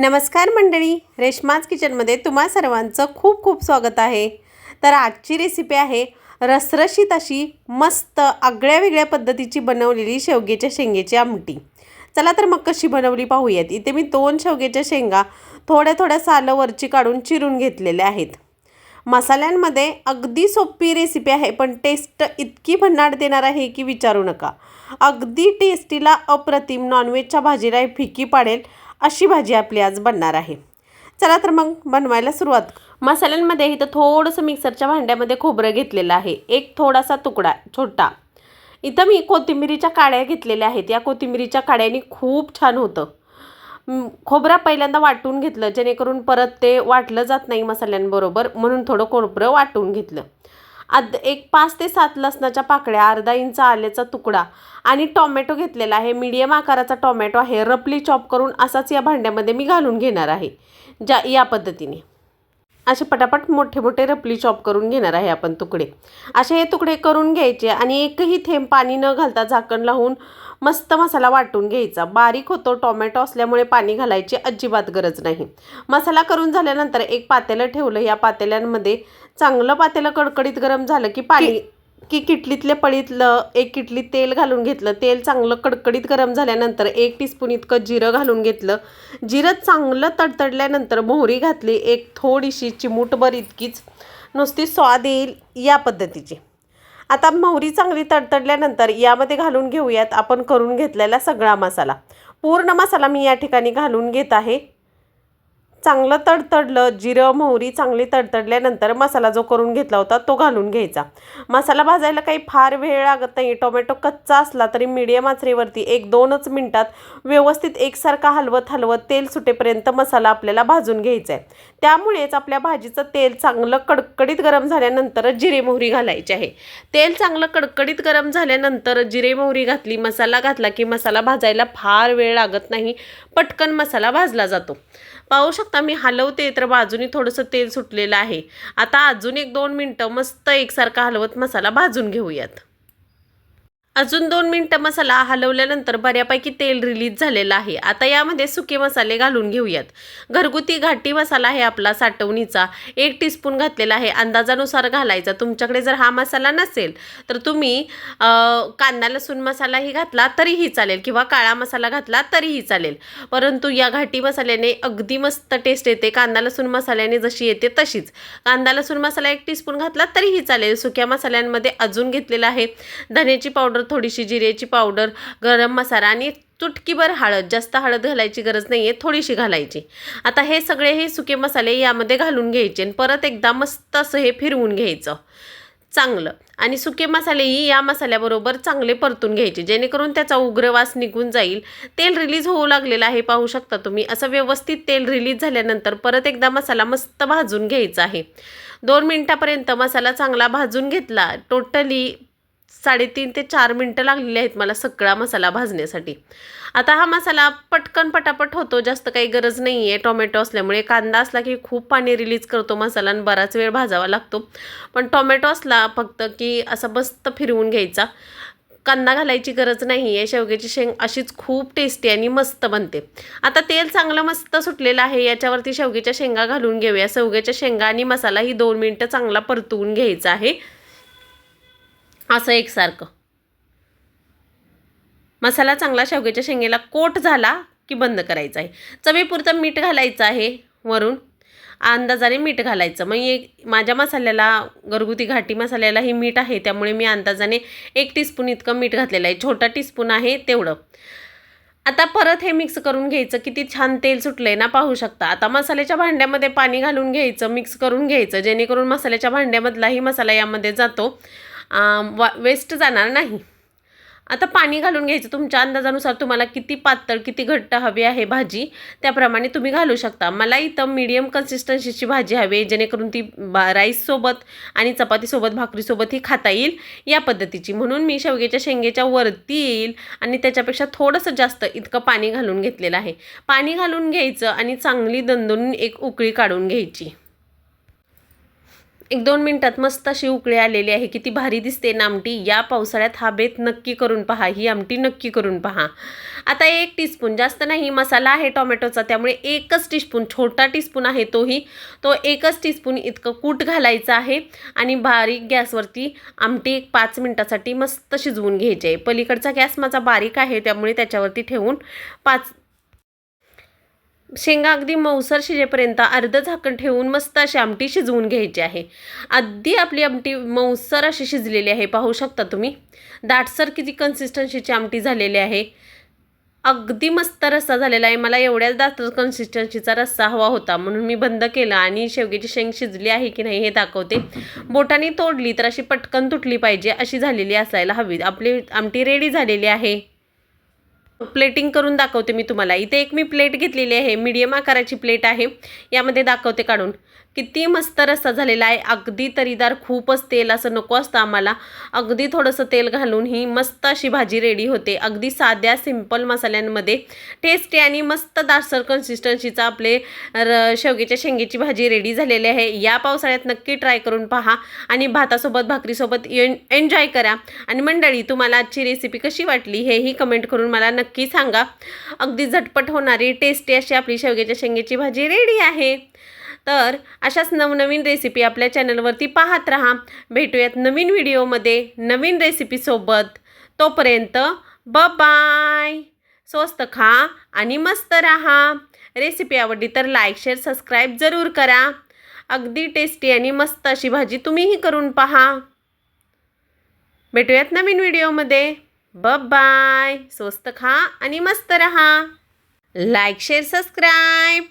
नमस्कार मंडळी रेश्माज किचनमध्ये तुम्हा सर्वांचं खूप खूप स्वागत आहे. तर आजची रेसिपी आहे रसरशीत अशी मस्त आगळ्या वेगळ्या पद्धतीची बनवलेली शेवग्याच्या शेंगेची आमटी. चला तर मग कशी बनवली पाहूयात. इथे मी दोन शेवग्याच्या शेंगा थोड्या थोड्या सालं वरची काढून चिरून घेतलेल्या आहेत. मसाल्यांमध्ये अगदी सोपी रेसिपी आहे पण टेस्ट इतकी भन्नाट देणार आहे की विचारू नका. अगदी टेस्टीला अप्रतिम नॉनव्हेजच्या भाजीला फिकी पाडेल अशी भाजी आपली आज बनणार आहे. चला तर मग बनवायला सुरुवात मसाल्यांमध्ये इथं थोडंसं मिक्सरच्या भांड्यामध्ये खोबरं घेतलेलं आहे. एक थोडासा तुकडा छोटा. इथं मी कोथिंबिरीच्या काड्या घेतलेल्या आहेत. या कोथिंबिरीच्या काड्यांनी खूप छान होतं. खोबरा खोबरं पहिल्यांदा वाटून घेतलं जेणेकरून परत ते वाटलं जात नाही मसाल्यांबरोबर म्हणून थोडं खोबरं वाटून घेतलं. आद एक पाच ते सात लसणाच्या पाकळ्या अर्धा इंच आल्याचा तुकडा आणि टॉमॅटो घेतलेला आहे. मीडियम आकाराचा टॉमॅटो आहे. रपली चॉप करून असाच या भांड्यामध्ये मी घालून घेणार आहे. ज्या या पद्धतीने. असे पटापट मोठे मोठे रपली चॉप करून घेणार आहे आपण तुकडे. असे हे तुकडे करून घ्यायचे आणि एकही थेंब पाणी न घालता झाकण लावून मस्त मसाला वाटून घ्यायचा. बारीक होतो टोमॅटो असल्यामुळे पाणी घालायची अजिबात गरज नाही. मसाला करून झाल्यानंतर एक पातेलं ठेवलं. या पातेल्यांमध्ये चांगलं पातेलं कडकडीत गरम झालं की पाणी की किटलीतले पळीतलं एक किटलीत तेल घालून घेतलं. तेल चांगलं कडकडीत गरम झाल्यानंतर एक टीस्पून इतकं जिरं घालून घेतलं. जिरं चांगलं तडतडल्यानंतर मोहरी घातली. एक थोडीशी चिमूटभर इतकीच नुसती स्वाद येईल या पद्धतीची. आता मोहरी चांगली तडतडल्यानंतर यामध्ये घालून घेऊयात आपण करून घेतलेला सगळा मसाला. पूर्ण मसाला मी या ठिकाणी घालून घेत आहे. चांगलं तडतडलं जिरं मोहरी चांगली तडतडल्यानंतर मसाला जो करून घेतला होता तो घालून घ्यायचा. मसाला भाजायला काही फार वेळ लागत नाही. टोमॅटो कच्चा असला तरी मीडियम आचरेवरती एक दोनच मिनटात व्यवस्थित एकसारखा हलवत हलवत तेल सुटेपर्यंत मसाला आपल्याला भाजून घ्यायचा आहे त्यामुळेच आपल्या भाजीचं तेल चांगलं कडकडीत गरम झाल्यानंतर जिरे मोहरी घालायची आहे. तेल चांगलं कडकडीत गरम झाल्यानंतर जिरे मोहरी घातली मसाला घातला की मसाला भाजायला फार वेळ लागत नाही पटकन मसाला भाजला जातो. पाहू शकता मी हलवते तर बाजूनी थोडंसं तेल सुटलेलं आहे. आता अजून एक दोन मिनटं मस्त एकसारखा हलवत मसाला भाजून घेऊयात. अजून दोन मिनटं मसाला हलवल्यानंतर बऱ्यापैकी तेल रिलीज झालेलं आहे. आता यामध्ये सुके मसाले घालून घेऊयात. घरगुती घाटी मसाला आहे आपला साठवणीचा. एक टीस्पून घातलेला आहे. अंदाजानुसार घालायचा. तुमच्याकडे जर हा मसाला नसेल तर तुम्ही कांदा लसूण मसालाही घातला तरीही चालेल किंवा काळा मसाला घातला तरीही चालेल. परंतु या घाटी मसाल्याने अगदी मस्त टेस्ट येते. कांदा लसूण मसाल्याने जशी येते तशीच. कांदा लसूण मसाला एक टीस्पून घातला तरीही चालेल. सुक्या मसाल्यांमध्ये अजून घेतलेला आहे. धण्याची पावडर थोडीशी जिरेची पावडर गरम मसाला आणि चुटकीभर हळद. जास्त हळद घालायची गरज नाही आहे थोडीशी घालायची. आता हे सगळे हे सुके मसाले यामध्ये घालून घ्यायचे आणि परत एकदा मस्त असं हे फिरवून घ्यायचं. चांगलं. आणि सुके मसालेही या मसाल्याबरोबर चांगले परतून घ्यायचे जेणेकरून त्याचा उग्रवास निघून जाईल. तेल रिलीज होऊ लागलेलं आहे पाहू शकता तुम्ही. असं व्यवस्थित तेल रिलीज झाल्यानंतर परत एकदा मसाला मस्त भाजून घ्यायचा आहे. दोन मिनटापर्यंत मसाला चांगला भाजून घेतला टोटली साडेतीन ते चार मिनटं लागलेली आहेत मला सगळा मसाला भाजण्यासाठी. आता हा मसाला पटकन पटापट होतो जास्त काही गरज नाही आहे टोमॅटो असल्यामुळे कांदा असला की खूप पाणी रिलीज करतो मसाला आणि बराच वेळ भाजावा लागतो. पण टोमॅटो असला फक्त की असं मस्त फिरवून घ्यायचा. कांदा घालायची गरज नाही आहे शेवग्याची शेंग अशीच खूप टेस्टी आणि मस्त बनते. आता तेल चांगलं मस्त सुटलेलं आहे. याच्यावरती शेवग्याच्या शेंगा घालून घेऊया. शेवग्याच्या शेंगा आणि मसाला ही दोन मिनटं चांगला परतवून घ्यायचा आहे. असं एकसारखं. मसाला चांगला शेवग्याच्या शेंगेला कोट झाला की बंद करायचा आहे. चवीपुरतं मीठ घालायचं आहे वरून. अंदाजाने मीठ घालायचं. मग एक माझ्या मसाल्याला घरगुती घाटी मसाल्याला हे मीठ आहे त्यामुळे मी अंदाजाने एक टीस्पून इतकं मीठ घातलेलं आहे. छोटा टीस्पून आहे तेवढं. आता परत हे मिक्स करून घ्यायचं. किती छान तेल सुटलं आहे ना पाहू शकता. आता मसाल्याच्या भांड्यामध्ये पाणी घालून घ्यायचं मिक्स करून घ्यायचं. जेणेकरून मसाल्याच्या भांड्यामधलाही मसाला यामध्ये जातो. वा वेस्ट जाणार नाही. आता पाणी घालून घ्यायचं. तुमच्या अंदाजानुसार तुम्हाला किती पातळ किती घट्ट हवी आहे भाजी? त्याप्रमाणे तुम्ही घालू शकता. मला इथं मीडियम कन्सिस्टन्सीची भाजी हवी आहे जेणेकरून ती बा राईससोबत आणि चपातीसोबत भाकरीसोबत ही खाता येईल या पद्धतीची. म्हणून मी शेवग्याच्या शेंगेच्या वरती येईल आणि त्याच्यापेक्षा थोडंसं जास्त इतकं पाणी घालून घेतलेलं आहे. पाणी घालून घ्यायचं आणि चांगली दणदणून एक उकळी काढून घ्यायची. एक दोन मिनटात मस्त अशी उकळी आलेली आहे. किती भारी दिसते ना आमटी. या पावसाळ्यात हा बेत नक्की करून पहा. ही आमटी नक्की करून पहा. आता एक टीस्पून जास्त नाही. मसाला आहे टोमॅटोचा. त्यामुळे एकच टीस्पून छोटा टीस्पून आहे तोही. तो एकच टीस्पून इतकं कूट घालायचं आहे. आणि बारीक गॅसवरती आमटी एक पाच मिनटासाठी मस्त शिजवून घ्यायची आहे. पलीकडचा गॅस माझा बारीक आहे. त्यामुळे त्याच्यावरती ठेवून पाच शेंगा अगदी मऊसर शिजेपर्यंत अर्ध झाकण ठेवून मस्त अशी आमटी शिजवून घ्यायची आहे. अगदी आपली आमटी मऊसर अशी शिजलेली आहे पाहू शकता तुम्ही. दाटसर किती कन्सिस्टन्सीची आमटी झालेली आहे. अगदी मस्त रस्सा झालेला आहे. मला एवढ्याच दाट कन्सिस्टन्सीचा रस्सा हवा होता म्हणून मी बंद केला आणि शेवग्याची शेंग शिजली आहे की नाही हे दाखवते. बोटाने तोडली तर अशी पटकन तुटली पाहिजे अशी झालेली असायला हवी. आपली आमटी रेडी झालेली आहे. प्लेटिंग करून दाखवते मी तुम्हाला. इथे एक मी प्लेट घेतलेली आहे. मीडियम आकाराची प्लेट आहे. यामध्ये दाखवते काढून. किती मस्त रस्सा झालेला आहे. अगदी तरीदार खूपच तेल असं नको असतं आम्हाला. अगदी थोडंसं तेल घालून ही मस्त अशी भाजी रेडी होते. अगदी साध्या सिंपल मसाल्यांमध्ये टेस्टी आणि मस्त दाटसर कन्सिस्टन्सीचा आपले र शेवग्याच्या शेंगेची भाजी रेडी झालेली आहे. या पावसाळ्यात नक्की ट्राय करून पहा आणि भातासोबत भाकरीसोबत एन एन्जॉय करा. आणि मंडळी तुम्हाला आजची रेसिपी कशी वाटली हेही कमेंट करून मला नक्की सांगा. अगदी झटपट होणारी टेस्टी अशी आपली शेवग्याच्या शेंगेची भाजी रेडी आहे. तर अशाच नवनवीन रेसिपी आपल्या चॅनलवरती पाहत राहा. भेटूयात नवीन व्हिडिओमध्ये नवीन रेसिपीसोबत तोपर्यंत ब बाय स्वस्त खा आणि मस्त राहा. रेसिपी आवडली तर लाईक शेअर सबस्क्राईब जरूर करा. अगदी टेस्टी आणि मस्त अशी भाजी तुम्हीही करून पहा. भेटूयात नवीन व्हिडिओमध्ये ब बाय स्वस्त खा आणि मस्त रहा. Like share subscribe